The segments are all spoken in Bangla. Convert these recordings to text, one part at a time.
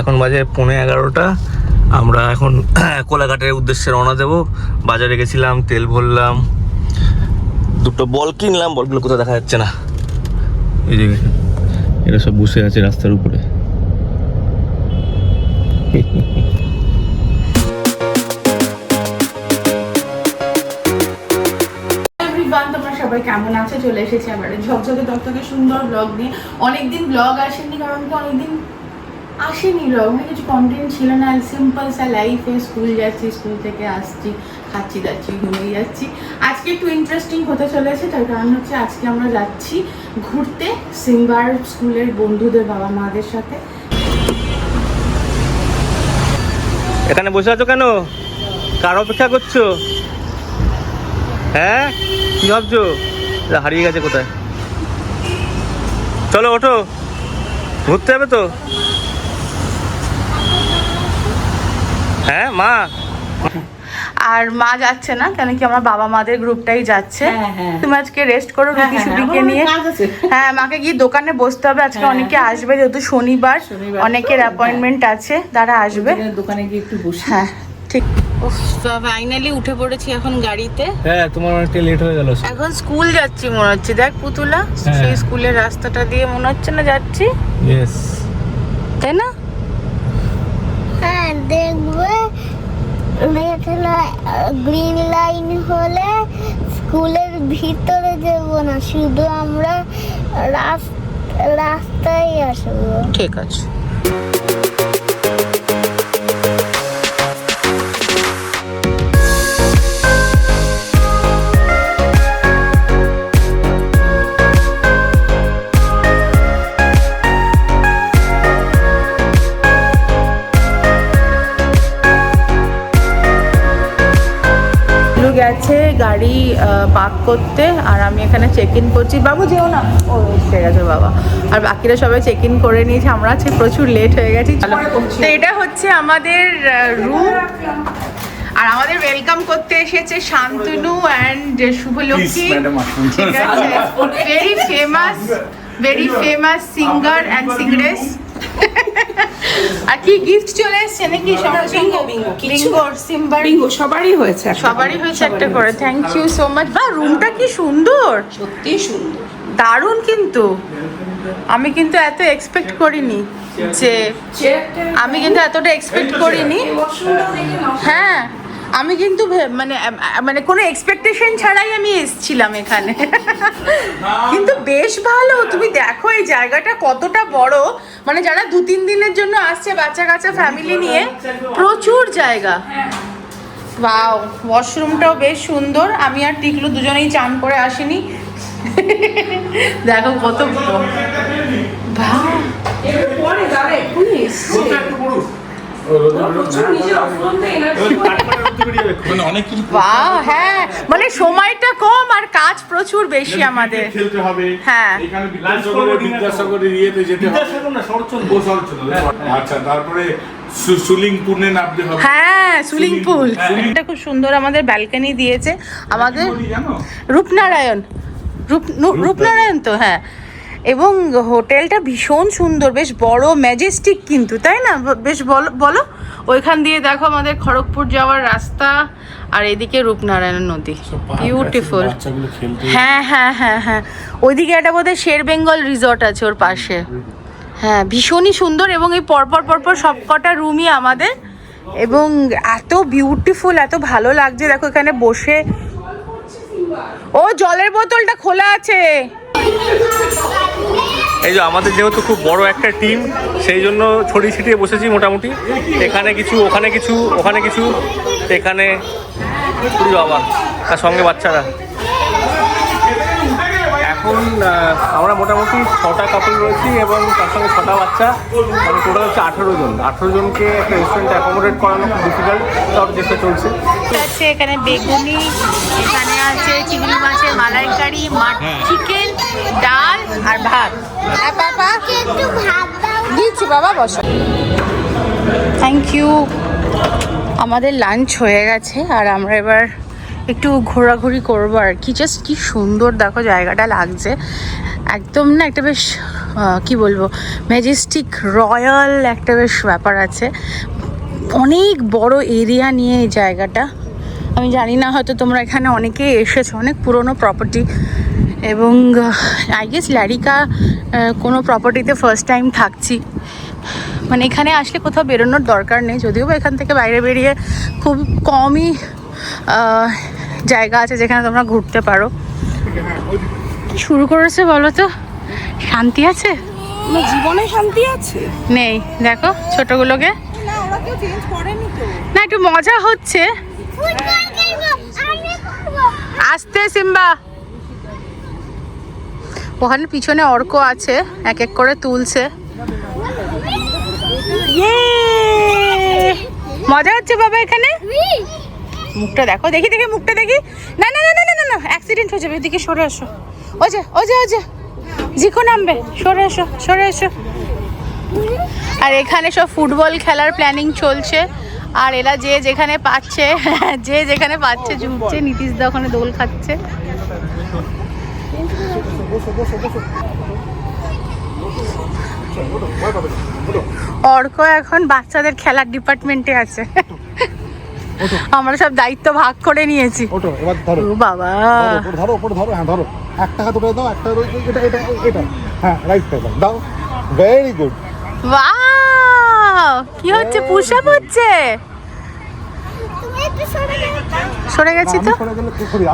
এখন বাজে পৌনে এগারোটা। আমরা এখন কোলাঘাটের উদ্দেশ্যে রওনা দেব। বাজারে গেছিলাম, তেল ভরলাম। দুটো বল কিনলাম, বলগুলো কোথাও দেখা যাচ্ছে না। এই যে এরা সব বসে আছে রাস্তার উপরে। কেমন আছো? চলে এসেছি আবার ঝকঝকে তকতকে সুন্দর ব্লগ নিয়ে। অনেকদিন ব্লগ আসেনি কারণ কি অনেকদিন আসেনি মানে কিছু কন্টেন্ট ছিল না। সিম্পল সা লাইফে স্কুল যাচ্ছি স্কুল থেকে আসছি, খাচ্ছি, দাচ্ছি, ঘুমিয়ে যাচ্ছি। আজকে একটু ইন্টারেস্টিং হতে চলেছে, তার কারণ হচ্ছে আজকে আমরা যাচ্ছি ঘুরতে সিম্বার স্কুলের বন্ধুদের বাবা মাদের সাথে। এখানে বসে আছো কেন? কার অপেক্ষা করছ? হ্যাঁ? কি ভাবছ? হারিয়ে গেছে কোথায়? চলো ওঠো। ঘুরতে হবে তো? হ্যাঁ মা। আর মা যাচ্ছে না কেন কি আমার বাবা মাদের গ্রুপটাই যাচ্ছে। হ্যাঁ, হ্যাঁ। তুমি আজকে রেস্ট করো হ্যাঁ, রুটি হ্যাঁ, সুটিকে নিয়ে। হ্যাঁ মাকে গিয়ে দোকানে বসতে হবে আজকে অনেকে আসবে যেহেতু শনিবার। অনেকের অ্যাপয়েন্টমেন্ট আছে তারা আসবে। দোকানে- গিয়ে একটু বসি। হ্যাঁ ঠিক। ফাইনালি উঠে পড়েছি এখন গাড়িতে। হ্যাঁ তোমার অনেকটা লেট হয়ে গেল। এখন স্কুল যাচ্ছি মনে হচ্ছে। দেখ পুতুলা। সেই স্কুলের রাস্তাটা দিয়ে মনে হচ্ছে না যাচ্ছি। ইয়েস তাই না? হ্যাঁ দেখবে গ্রিন লাইন হলে স্কুলের ভিতরে যাব না, শুধু আমরা রাস- রাস্তায় আসব। ঠিক আছে। গাড়ি পার্ক করতে আর আমি এখানে চেক ইন করছি। বাবু যেও না। ও এসে গেছে বাবা। আর বাকিরা সবাই চেক ইন করে নিয়েছে। আমরা আজকে প্রচুর লেট হয়ে গেছি। চলো। তো এটা হচ্ছে আমাদের রুম আর আমাদের ওয়েলকাম করতে এসেছে শান্তনু অ্যান্ড শুভলক্ষ্মী ঠিক আছে? Very famous very famous singer and singeress আর কি গিফট চলে এসছে নাকি? সবার বিঙ্গো, বিঙ্গো, কিছু- বিঙ্গো সিম্বার বিঙ্গো সবারই হয়েছে সবারই হয়েছে একটা করে। থ্যাংক ইউ সো মাচ বা রুমটা কি সুন্দর। সত্যি সুন্দর। দারুণ কিন্তু। আমি কিন্তু এত এক্সপেক্ট করিনি যে আমি কিন্তু এতটা এক্সপেক্ট করিনি। হ্যাঁ আমি কিন্তু মানে মানে কোনো এক্সপেকটেশন ছাড়াই আমি এসেছিলাম এখানে। কিন্তু বেশ ভালো তুমি দেখো এই জায়গাটা কতটা বড়। মানে যারা দু তিন দিনের জন্য আসছে বাচ্চা কাচ্চা ফ্যামিলি নিয়ে প্রচুর জায়গা। ওয়াও ওয়াশরুমটাও বেশ সুন্দর। আমি আর টিকলু দুজনেই চান করে আসিনি। দেখো কত ব- হ্যাঁ মানে সময়টা কম আর কাজ প্রচুর বেশি আমাদের। খেলতে হবে। হ্যাঁ। এখানে বিদ্যাসাগরের বিদ্যাসাগরের যেতে হবে। আচ্ছা তারপরে সুলিং পুনে নামতে হবে। হ্যাঁ পুল হ্যাঁ। এটা খুব সুন্দর আমাদের ব্যালকনি দিয়েছে। আমাদের রূপনারায়ণ। রূপ রূপনারায়ণ তো হ্যাঁ। এবং হোটেলটা ভীষণ সুন্দর বেশ বড় ম্যাজেস্টিক কিন্তু তাই না? বেশ বলো বলো। ওইখান দিয়ে দেখো আমাদের খড়গপুর যাওয়ার রাস্তা আর এদিকে রূপনারায়ণ নদী। বিউটিফুল হ্যাঁ হ্যাঁ হ্যাঁ হ্যাঁ। ওইদিকে একটা বোধহয় শের বেঙ্গল রিসর্ট আছে ওর পাশে। হ্যাঁ ভীষণই সুন্দর এবং এই পরপর পরপর সব কটা রুমই আমাদের। এবং এত বিউটিফুল এত ভালো লাগছে। দেখো এখানে বসে ও জলের বোতলটা খোলা আছে। এই যে আমাদের যেহেতু খুব বড় একটা টিম সেই জন্য ছড়িয়ে ছিটিয়ে বসেছি মোটামুটি। এখানে কিছু, ওখানে কিছু ওখানে কিছু, এখানে বাবা তার সঙ্গে বাচ্চারা। এখন আমরা মোটামুটি ছটা কাপল রয়েছি এবং তার সঙ্গে ছটা বাচ্চা। মানে টোটাল হচ্ছে আঠেরো জন। আঠেরো জনকে একটা রেস্টুরেন্টে অ্যাকোমোডেট করানো খুব ডিফিকাল্ট সব চেষ্টা চলছে। আছে এখানে বেগুনি এখানে আছে চিংড়ি মাছের মালাইকারি মাট চিকেন ডাল আর ভাত। আর বাবা একটু ভাত দিচ্ছি বাবা বসো। থ্যাংক ইউ আমাদের লাঞ্চ হয়ে গেছে আর আমরা এবার একটু ঘোরাঘুরি করব আর কি। জাস্ট কি সুন্দর দেখো জায়গাটা লাগছে। একদম না একটা বেশ কি বলব ম্যাজেস্টিক রয়্যাল একটা বেশ ব্যাপার আছে। অনেক বড় এরিয়া নিয়ে এই জায়গাটা। আমি জানি না হয়তো তোমরা এখানে অনেকেই এসেছ অনেক পুরনো প্রপার্টি এবং আই গেস ল্যারিকা কোনো প্রপার্টিতে ফার্স্ট টাইম থাকছি। মানে এখানে আসলে কোথাও বেরোনোর দরকার নেই যদিও বা এখান থেকে বাইরে বেরিয়ে খুব কমই জায়গা আছে যেখানে তোমরা ঘুরতে পারো। শুরু করেছে বলো তো? শান্তি আছে? জীবনে শান্তি আছে। নেই দেখো ছোটগুলোকে। না একটু মজা হচ্ছে ফুটবল খেলব আমি করব আসতে সিম্বা। ওখানে পিছনে অর্ক আছে, এক এক করে তুলছে। ইয়ে! মজা হচ্ছে বাবা এখানে? মুখটা দেখো, দেখি দেখি, মুখটা দেখি। না না না না না না অ্যাক্সিডেন্ট হয়ে যাবে, এদিকে সরে এসো ও যে ও যে ও যে, জিকো নামবে, সরে এসো সরে এসো আর এখানে সব ফুটবল খেলার প্ল্যানিং চলছে। আর এরা যে যেখানে পাচ্ছে যে যেখানে পাচ্ছে ঝুঁকছে নীতিশ দা ওখানে দোল খাচ্ছে। অর্ক এখন বাচ্চাদের খেলার ডিপার্টমেন্টে আছে। আমরা সব দায়িত্ব ভাগ করে নিয়েছি। ওটো এবার ধরো। বাবা। ধরো, ওপরে ধরো ধরো হ্যাঁ ধরো। এক টাকা দুটো দাও একটা এটা এটা এটা। হ্যাঁ রাইট দাও। দাও ভেরি গুড কি হচ্ছে? পুশ আপ হচ্ছে সরে গেছি তো?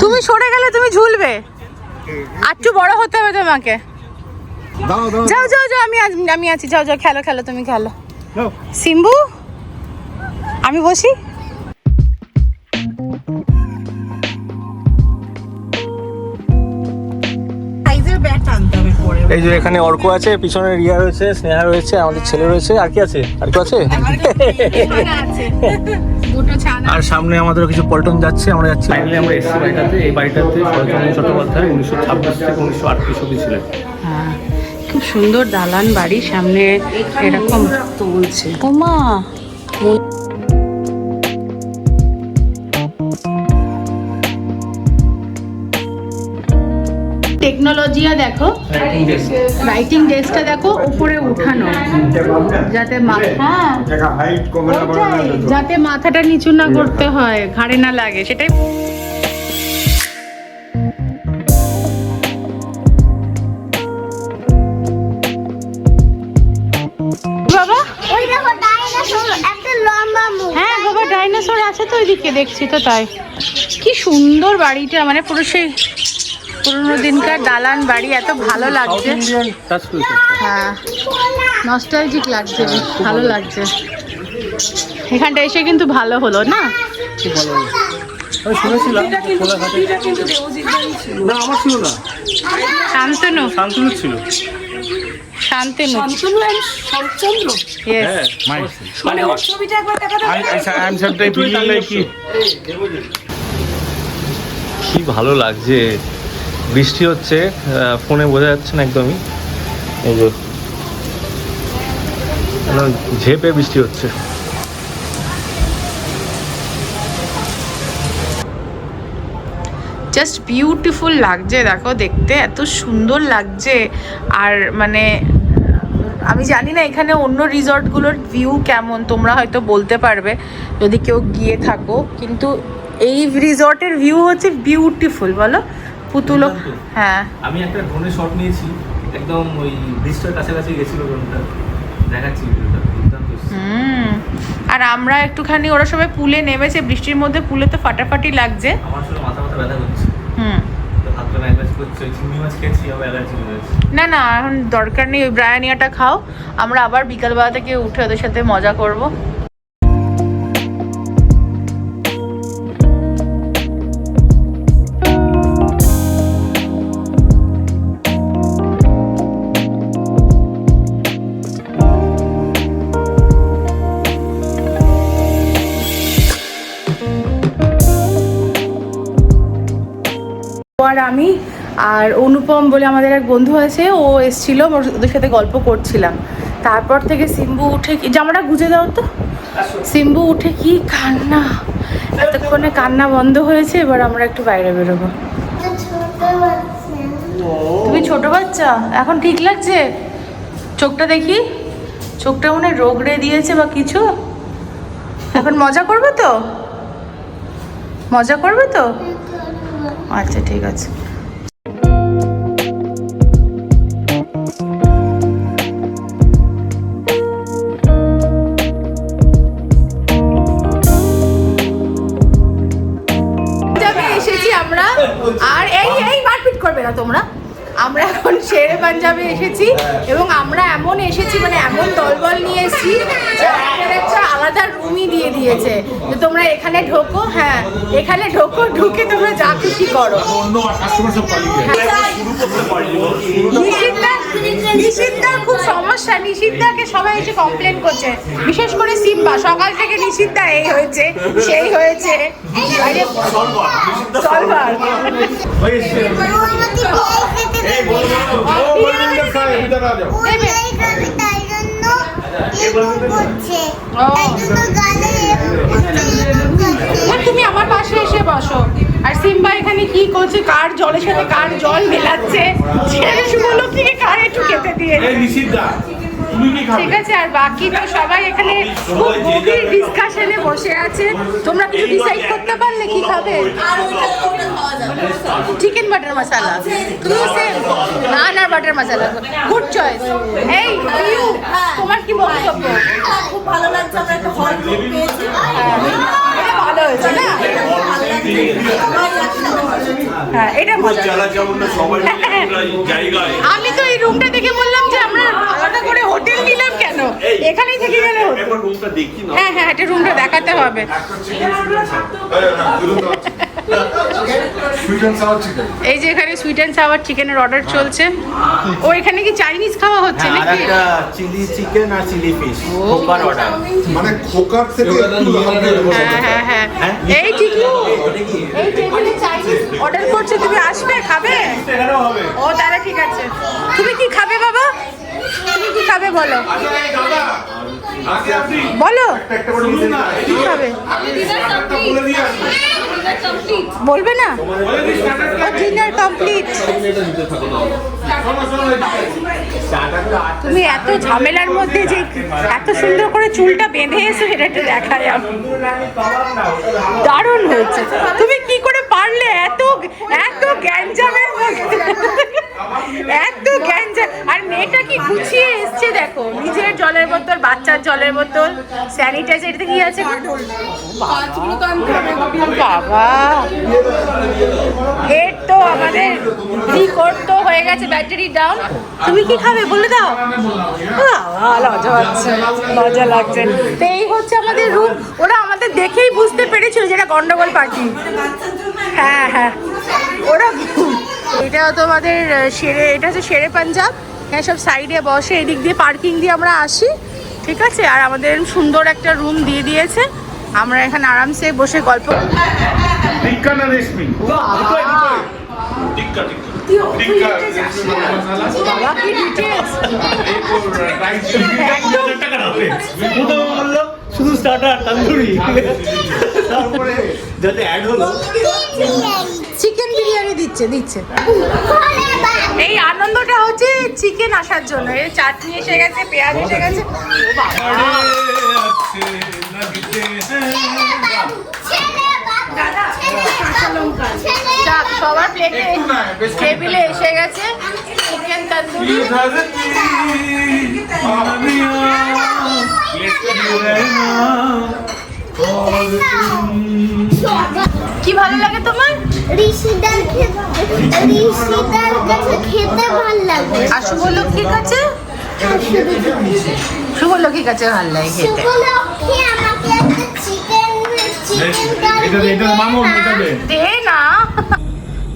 তুমি সরে গেলে তুমি ঝুলবে। একটু বড় হতে হবে তোমাকে। যাও যাও যাও আমি আমি আছি। যাও যাও খেলো খেলো তুমি খেলো। সিম্বু? আমি বসি? এই যে এখানে অর্ক আছে পিছনে রিয়া রয়েছে স্নেহা রয়েছে আমাদের ছেলে রয়েছে। আর কি আছে? আর কি আছে? আর সামনে আমাদের কিছু পল্টন যাচ্ছে আমরা যাচ্ছি। ফাইনালি আমরা এসছি বাড়িটাতে। এই বাড়িটাতে শরৎচন্দ্র চট্টোপাধ্যায় উনিশশো ছাব্বিশ থেকে উনিশশো আটত্রিশ অব্দি ছিলেন। হ্যাঁ, খুব সুন্দর দালান বাড়ি সামনে এরকম। তুলছে। ওমা! টেকনোলজিয়া দেখো রাইটিং ডেস্কটা দেখো উপরে উঠানো যাতে মাথা যাতে মাথাটা নিচু না করতে হয় ঘাড়ে না লাগে সেটাই বাবা ওই দেখো ডাইনোসর একটা লম্বা মুখ। হ্যাঁ বাবা ডাইনোসর আছে তো ওইদিকে দেখছি তো তাই। কি সুন্দর বাড়িটা মানে পুরো সেই পুরোনো দিনকার দালান বাড়ি এত ভালো লাগছে হ্যাঁ নস্টালজিক লাগছে বেশ ভালো লাগছে এখানটা এসে কিন্তু ভালো হলো না আমি শুনেছিলাম না আমার ছিল না শান্তনু শান্তনু ছিল শান্তনু শান্তনু and শরৎচন্দ্র ইয়েস হ্যাঁ মানে ওর ছবিটা একবার দেখাতে I am sometime feeling like কি কি ভালো লাগছে বৃষ্টি হচ্ছে ফোনে বোঝা যাচ্ছে না একদমই। এই যে ঝেপে বৃষ্টি হচ্ছে। জাস্ট বিউটিফুল লাগছে, দেখো দেখতে, এত সুন্দর লাগছে। আর মানে আমি জানি না এখানে অন্য রিসর্টগুলোর ভিউ কেমন, তোমরা হয়তো বলতে পারবে, যদি কেউ গিয়ে থাকো। কিন্তু এই রিসর্টের ভিউ হচ্ছে বিউটিফুল বলো। পুতুলো। হ্যাঁ। আমি একটা ড্রোনে শট নিয়েছি একদম ওই ব্রিজটার কাছাকাছি গেছিল ড্রোনটা দেখাচ্ছি ভিডিওটা আর আমরা একটুখানি ওরা সবাই পুলে নেমেছে বৃষ্টির মধ্যে পুলে তো ফাটাফাটি লাগছে। আমার মাথা মাথা ব্যথা করছে। হুম। না না এখন দরকার নেই ওই ব্রায়ানিয়াটা খাও। আমরা আবার বিকালবেলা থেকে উঠে ওদের সাথে মজা করব। আর আমি আর অনুপম বলে আমাদের এক বন্ধু আছে, ও এসেছিল ওদের সাথে গল্প করছিলাম। তারপর থেকে সিম্বু উঠে কি- জামাটা গুজে দাও তো। সিম্বু উঠে কি কান্না। এতক্ষণে কান্না বন্ধ হয়েছে, এবার আমরা একটু বাইরে বেরোবো। তুমি ছোট বাচ্চা, এখন ঠিক লাগছে? চোখটা দেখি। চোখটা মনে রোগড়ে দিয়েছে বা কিছু। এখন মজা করবে তো? মজা করবে তো? আচ্ছা ঠিক আছে। আমরা। আর এই এই মারপিট করবে না তোমরা। আমরা এখন শেরে পাঞ্জাবে এসেছি এবং আমরা এমন এসেছি মানে এমন দলবল নিয়ে এসেছি আলাদা রুমই দিয়ে দিয়েছে যে তোমরা এখানে ঢোকো হ্যাঁ এখানে ঢোকো ঢুকে তোমরা যা খুশি করো নিশিদ্ধার খুব সমস্যা নিশিদ্ধাকে সবাই এসে কমপ্লেন করছে বিশেষ করে সিম্বা সকাল থেকে নিশিদ্ধা এই হয়েছে সেই হয়েছে আরে তুমি আমার পাশে এসে বসো। আর সিম্বা এখানে কি করছে? কার জলের সাথে কার জল মেলাচ্ছে? ছেড়ে কি, কার একটু খেতে দিয়ে। এই নিষিদ্ধা তুমি কি খাবে? ঠিক আছে আর বাকি তো সবাই এখানে খুব গভীর ডিসকাশনে বসে আছে। তোমরা কিছু ডিসাইড করতে পারলে কি খাবে? চিকেন বাটার মশলা তুমিও সেম নান আর বাটার মশলা গুড চয়েস এই পিউ তোমার কি বক্তব্য? খুব ভালো লাগছে আমরা একটা হল পেয়েছি ভালো হয়েছে না হ্যাঁ। এটা মজা আমি তো এই রুমটা দেখে বললাম যে আমরা আলাদা করে হোটেল নিলাম কেন? এখানেই থেকে গেলে হতো হ্যাঁ হ্যাঁ এটা রুমটা দেখাতে হবে। এই যে এখানে সুইট অ্যান্ড সাওয়ার চিকেনের অর্ডার চলছে। ও এখানে কি চাইনিজ খাওয়া হচ্ছে হ্যাঁ, নাকি? চিলি চিকেন আর চিলি ফিশ খোকার অর্ডার মানে খোকার থেকে একটু হ্যাঁ হ্যাঁ হ্যাঁ এই টিকলু এই টেবিলে চাইনিজ অর্ডার করছে তুমি আসবে খাবে? ও তাহলে ঠিক আছে। তুমি কি খাবে বাবা? তুমি কি খাবে বলো। বলো। বলবে না? ডিনার কমপ্লিট তুমি এত ঝামেলার মধ্যে যে এত সুন্দর করে চুলটা বেঁধে এসো এটা একটু দেখায় দারুণ হয়েছে। তুমি কি করে পারলে? এত এত গ্যাঞ্জামের মধ্যে। এত গ্যাঞ্জাম আর মেয়েটা কি গুছিয়ে এসছে দেখো? নিজের জলের বোতল, বাচ্চার জলের বোতল স্যানিটাইজার কি আছে? বাবা! এর তো আমাদের কি করতো হয়ে গেছে ব্যাটারি ডাউন তুমি কি খাবে বলে দাও? লজ্জা পাচ্ছে, লজ্জা লাগছে। তো এই হচ্ছে আমাদের রুম ওরা আমাদের দেখেই বুঝতে পেরেছিল যেটা গন্ডগোল পার্টি। হ্যাঁ হ্যাঁ। ওরা এটা তোমাদের শেরে এটা হচ্ছে শেরে পাঞ্জাব। হ্যাঁ সব সাইডে বসে এদিক দিয়ে পার্কিং দিয়ে আমরা আসি। ঠিক আছে? আর আমাদের সুন্দর একটা রুম দিয়ে দিয়েছে। আমরা এখানে আরামসে বসে গল্প শুধু স্টার্টার তন্দুরি। তারপরে যাতে অ্যাড হলো। চিকেন বিরিয়ানি দিচ্ছে দিচ্ছে। এই আনন্দটা হচ্ছে চিকেন আসার জন্য। এই চাটনি এসে গেছে, পেঁয়াজ এসে গেছে। সবার টেবিলে এসে গেছে চিকেন কি ভালো লাগে তোমার? ঋষিদার কাছে খেতে ভালো লাগে। আর শুভলক্ষ্মীর কাছে? শুভলক্ষ্মীর কাছে ভালো লাগে খেতে। শুভলক্ষ্মী আমাকে একটা চিকেন চিকেন এটা দে, এটা দে, মামুন এটা দে। দে না।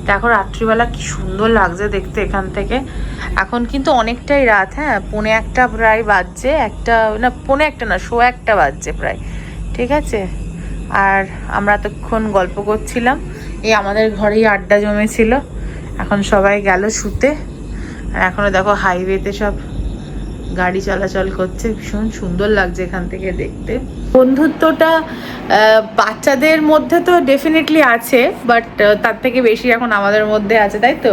দেখো রাত্রিবেলা কি সুন্দর লাগছে দেখতে এখান থেকে। এখন কিন্তু অনেকটাই রাত হ্যাঁ? পৌনে একটা প্রায় বাজছে একটা না পৌনে একটা না শো একটা বাজছে প্রায়। ঠিক আছে? আর আমরা এতক্ষণ গল্প করছিলাম। এই আমাদের ঘরেই আড্ডা জমেছিল। এখন সবাই গেল শুতে। আর এখনও দেখো হাইওয়েতে সব গাড়ি চলাচল করছে ভীষণ সুন্দর লাগছে এখান থেকে দেখতে। বন্ধুত্বটা বাচ্চাদের মধ্যে তো ডেফিনেটলি আছে বাট তার থেকে বেশি এখন আমাদের মধ্যে আছে তাই তো?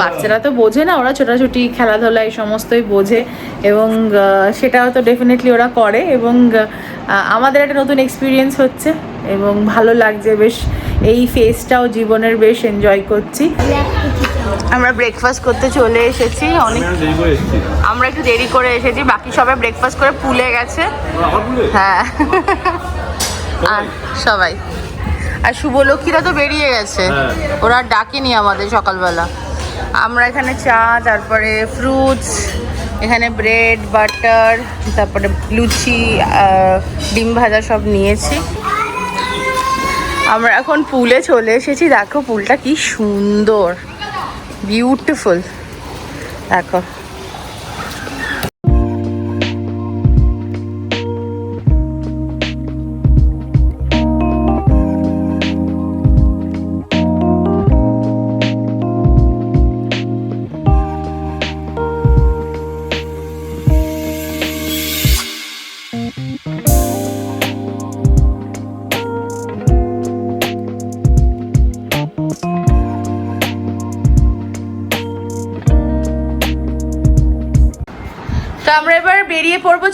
বাচ্চারা তো বোঝে না ওরা ছোটাছুটি খেলাধুলা এই সমস্তই বোঝে এবং সেটাও তো ডেফিনেটলি ওরা করে এবং আমাদের একটা নতুন এক্সপিরিয়েন্স হচ্ছে এবং ভালো লাগছে বেশ এই ফেজটাও জীবনের বেশ এনজয় করছি। আমরা ব্রেকফাস্ট করতে চলে এসেছি অনেক আমরা একটু দেরি করে এসেছি বাকি সবাই ব্রেকফাস্ট করে পুলে গেছে। হ্যাঁ। আর সবাই। আর শুভলক্ষ্মীরা তো বেরিয়ে গেছে। হ্যাঁ। ওরা আর ডাকেনি আমাদের সকালবেলা। আমরা এখানে চা তারপরে ফ্রুটস এখানে ব্রেড বাটার তারপরে লুচি ডিম ভাজা সব নিয়েছি। আমরা এখন পুলে চলে এসেছি। দেখো পুলটা কি সুন্দর। বিউটিফুল দেখো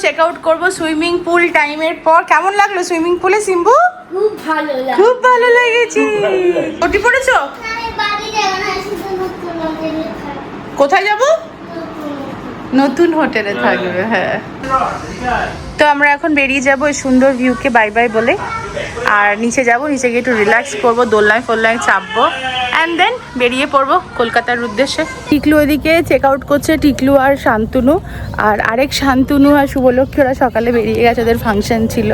চেক আউট করব সুইমিং পুল টাইমের পর। কেমন লাগল সুইমিং পুলে সিম্বু? খুব ভালো খুব ভালো লেগেছে। ওটি পড়েছো? কোথায় যাব থাকব কোথায় যাব? নতুন হোটেলে থাকবে হ্যাঁ। তো আমরা এখন বেরিয়ে যাব এই সুন্দর ভিউকে বাই বাই বলে। আর নিচে যাব নিচে গিয়ে একটু রিল্যাক্স করব দোলনায় ফোলনায় চাপবো। অ্যান্ড দেন বেরিয়ে পড়ব কলকাতার উদ্দেশ্যে। টিকলু ওদিকে চেক আউট করছে টিকলু আর শান্তনু। আর আরেক শান্তনু আর শুভলক্ষ্মী ওরা সকালে বেরিয়ে গেছে ওদের ফাংশন ছিল।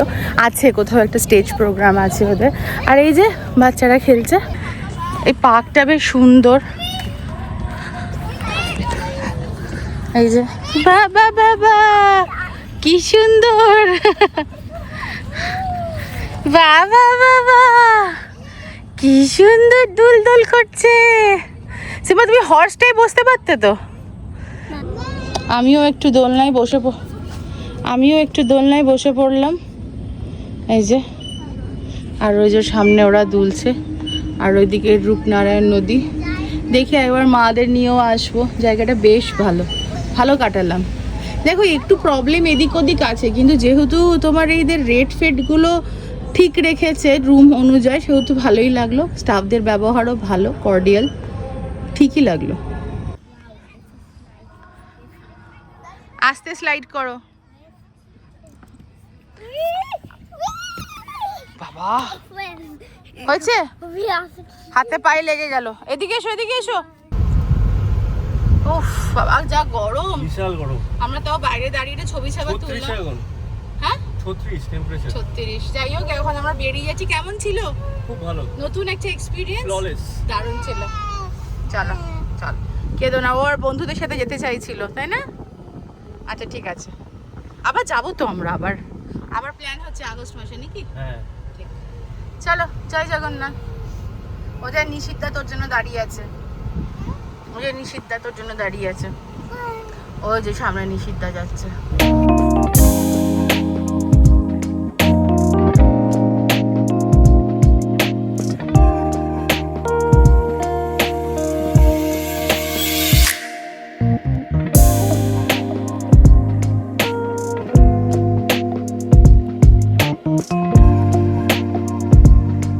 আছে কোথাও একটা স্টেজ প্রোগ্রাম আছে ওদের। আর এই যে বাচ্চারা খেলছে এই পার্কটা বেশ সুন্দর। এই যে বাবা বাবা কি সুন্দর। বাবা বাবা কি সুন্দর দুল দুল করছে। সিমা তুমি হর্সটাই বসতে পারতে তো? আমিও একটু দোলনায় বসে আমিও একটু দোলনায় বসে পড়লাম। এই যে, আর ওই যে সামনে ওরা দুলছে, আর ওইদিকে রূপনারায়ণ নদী। দেখি একবার মাদের নিয়েও আসব, জায়গাটা বেশ ভালো। ভালো কাটালাম। দেখো একটু প্রবলেম এদিক ওদিক আছে কিন্তু যেহেতু তোমার এইদের রেট ফেটগুলো ঠিক রেখেছে রুম অনুযায়ী সেহেতু ভালোই লাগল। স্টাফদের ব্যবহারও ভালো কর্ডিয়াল ঠিকই লাগল। আস্তে স্লাইড করো। বাবা। হয়েছে। হাতে পায়ে লেগে গেল। এদিকে এসো এদিকে এসো। বাবা যা গরম। বিশাল গরম। আমরা তাও বাইরে দাঁড়িয়ে ছবি তুললাম। হ্যাঁ? টেম্পারেচার যাই হোক এখন আমরা বেরিয়ে যাচ্ছি। কেমন ছিল? খুব ভালো। নতুন একটা এক্সপিরিয়েন্স ফ্ললেস দারুণ ছিল। চলো চল। কেদো না ওর বন্ধুদের সাথে যেতে চাইছিল তাই না? আচ্ছা ঠিক আছে। আবার যাব তো আমরা আবার। আবার প্ল্যান হচ্ছে আগস্ট মাসে নাকি? হ্যাঁ। চলো জয় জগন্নাথ। ওদের নিষিদ্ধা তোর জন্য দাঁড়িয়ে আছে। ওদের নিষিদ্ধা তোর জন্য দাঁড়িয়ে আছে। ওই যে সামনে নিষিদ্ধা যাচ্ছে।